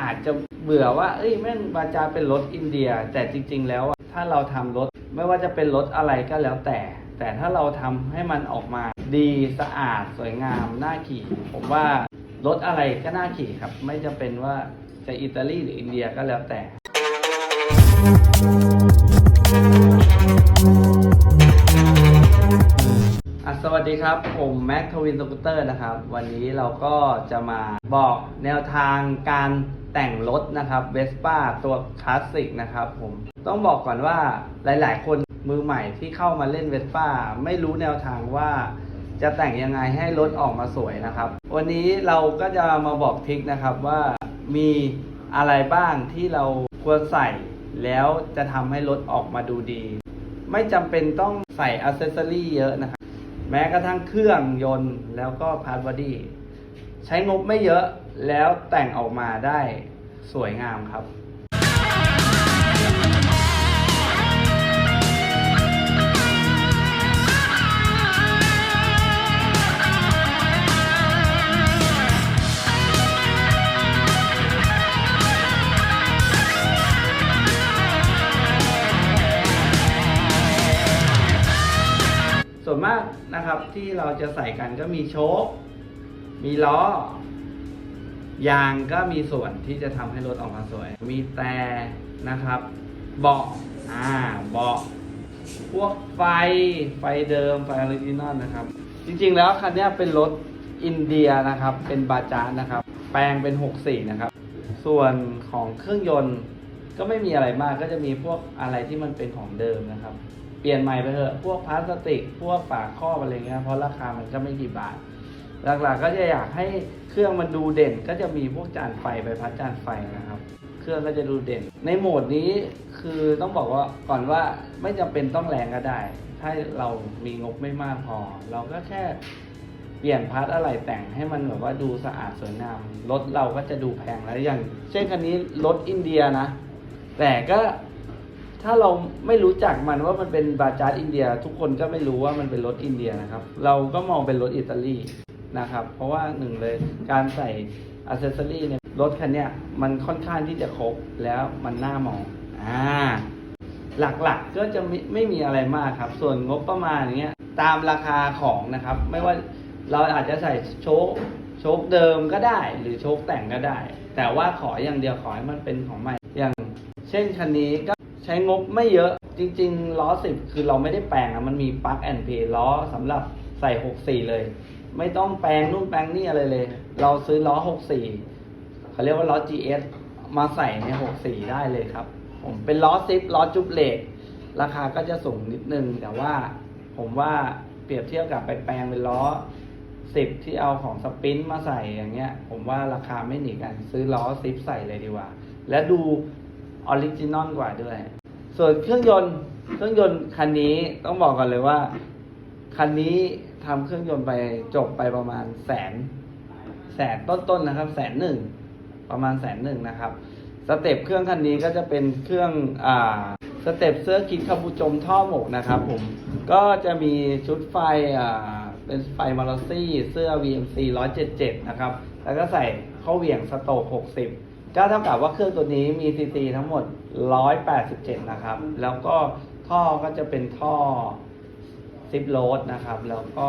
อาจจะเบื่อว่า เอ้ยแม่งบาจาเป็นรถอินเดีย แต่จริง ๆ แล้วอะถ้าเราทำรถไม่ว่าจะเป็นรถอะไรก็แล้วแต่ แต่ถ้าเราทำให้มันออกมาดีสะอาดสวยงามน่าขี่ ผมว่ารถอะไรก็น่าขี่ครับ ไม่จำเป็นว่าจะอิตาลีหรืออินเดียก็แล้วแต่ ผมแม็กทวินสกูตเตอร์นะครับ วันนี้เราก็จะมาบอกแนวทางการแต่งรถนะครับเวสป้าตัวคลาสสิกนะครับผมต้องบอกก่อนว่าหลาย ๆ คนมือใหม่ที่เข้ามาเล่นเวสป้าไม่รู้แนวทางว่าจะแต่งยังไงให้รถออกมาสวยนะครับ วันนี้เราก็จะมาบอกทริคนะครับว่ามีอะไรบ้างที่เราควรใส่ แล้วจะทำให้รถออกมาดูดี ไม่จำเป็นต้องใส่อัซเซสซอรี่เยอะนะครับ แม้กระทั่งเครื่องยนต์แล้วก็พาร์ทบอดี้ใช้งบไม่เยอะแล้วแต่งออกมาได้สวยงามครับ ส่วนมากนะครับที่เราจะใส่กันก็มีโชคมีล้อ ยางก็มีส่วนที่จะทำให้รถออกมาสวย มีแต่นะครับ เบาะอ่าเบาะพวกไฟไฟเดิมไฟออริจินอลนะครับ จริงๆแล้วคันนี้เป็นรถอินเดียนะครับ เป็นบาจาร์นะครับ แปลงเป็น64นะครับ ส่วนของเครื่องยนต์ ก็ไม่มีอะไรมากก็จะมีพวกอะไรที่มันเป็นของเดิมนะครับ เปลี่ยนใหม่ไปเถอะพวกพลาสติก พวกฝาครอบอะไรเงี้ยเพราะราคามันก็ไม่กี่บาท หลักๆก็จะอยากให้เครื่องมันดูเด่น ก็จะมีพวกจานไฟใบพัดจานไฟนะครับ เครื่องก็จะดูเด่น ในโหมดนี้คือต้องบอกว่าก่อนว่าไม่จำเป็นต้องแรงก็ได้ ถ้าเรามีงบไม่มากพอ เราก็แค่เปลี่ยนพาร์ทอะไรแต่งให้มันแบบว่าดูสะอาดสวยงามรถเราก็จะดูแพงแล้วอย่าง เช่นคันนี้รถอินเดียนะ แต่ก็ถ้าเราไม่รู้จักมันว่ามันเป็นบาจาร์อินเดีย ทุกคนก็ไม่รู้ว่ามันเป็นรถอินเดียนะครับ เราก็มองเป็นรถอิตาลีนะครับ เพราะว่าหนึ่งเลยการใส่อัซเซสซอรี่เนี่ยรถคันเนี้ยมันค่อนข้างที่จะครบแล้วมันน่ามองอ่าหลักๆก็จะไม่ไม่มีอะไรมากครับ ส่วนงบประมาณอย่างเงี้ยตามราคาของนะครับ ไม่ว่าเราอาจจะใส่โชคโชคเดิมก็ได้ หรือโชคแต่งก็ได้ แต่ว่าขออย่างเดียวขอให้มันเป็นของใหม่ เช่นคันนี้ก็ใช้งบไม่เยอะจริง ๆ ล้อสิบคือเราไม่ได้แปลงอะมันมีปลั๊กแอนเพล้อสำหรับใส่64เลย ไม่ต้องแปลงนู่นแปลงนี่อะไรเลย เราซื้อล้อ64เขาเรียกว่าล้อ GS มาใส่ใน64ได้เลยครับ ผมเป็นล้อซิปล้อจุบเลกราคาก็จะสูงนิดนึง แต่ว่าผมว่าเปรียบเทียบกับไปแปลงเป็นล้อ10ที่เอาของสปินมาใส่อย่างเงี้ย ผมว่าราคาไม่หนีกัน ซื้อล้อซิปใส่เลยดีกว่า และดู ออริจินอลกว่าด้วย ส่วนเครื่องยนต์เครื่องยนต์คันนี้ต้องบอกกันเลยว่า คันนี้ทำเครื่องยนต์ไปจบไปประมาณแสน แสนต้นๆนะครับแสนหนึ่งประมาณแสนหนึ่งนะครับสเต็ปเครื่องคันนี้ก็จะเป็นเครื่องอ่าสเต็ปเสื้อคิดคาบูจมท่อหมกนะครับผมก็จะมีชุดไฟอ่าเป็นไฟมาร์ซี่เสื้อ VMC 177 นะครับ แล้วก็ใส่เข้าเหวี่ยงสโตก60 ก็เท่ากับว่าเครื่องตัวนี้มีซีซีทั้งหมด 187 นะครับ แล้วก็ท่อก็จะเป็นท่อซิปโรดนะครับ แล้วก็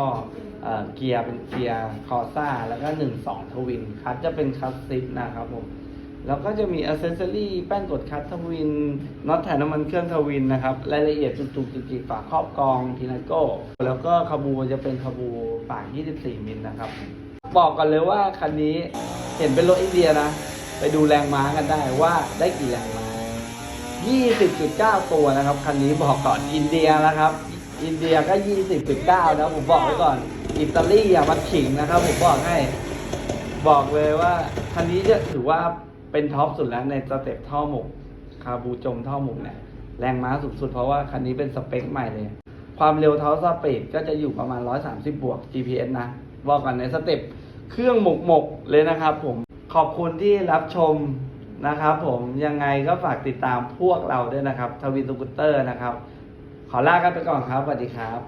เกียร์เป็นเกียร์คอซ่า แล้วก็ 1 2 ทวิน คัทจะเป็นคัทซิปนะครับผม แล้วก็จะมีอ c เซสซอรี่แป้นกดคัททวิน น็อตถ่ายน้ำมันเครื่องทวินนะครับ รายละเอียดจุกๆจิกๆฝาครอบกองทีนาโก้ แล้วก็คาบูจะเป็นคาบูปาก24 มิลนะครับ บอกกันเลยว่าคันนี้เห็นเป็นรถอินเดียนะ ไปดูแรงม้ากันได้ว่าได้กี่แรงม้า20.9 ตัวนะครับ คันนี้บอกก่อนอินเดียนะครับ อินเดียก็ 20.9 นะผมบอกไว้ก่อน อิตาลีอย่ามาขิงนะครับ ผมบอกให้ บอกเลยว่า คันนี้จะถือว่าเป็นท็อปสุดแล้วในสเต็ปท่อหมก คาบูจมท่อหมกเนี่ย แรงม้าสูงสุดเพราะว่าคันนี้เป็นสเปคใหม่เลย ความเร็วเท้าสปีดก็จะอยู่ประมาณ 130 บวก GPS นะ บอกกันในสเต็ปเครื่องหมกหมกเลยนะครับผม ขอบคุณที่รับชมนะครับ ผมยังไงก็ฝากติดตามพวกเราด้วยนะครับทวินสกูตเตอร์นะครับ ขอลากันไปก่อนครับสวัสดีครับ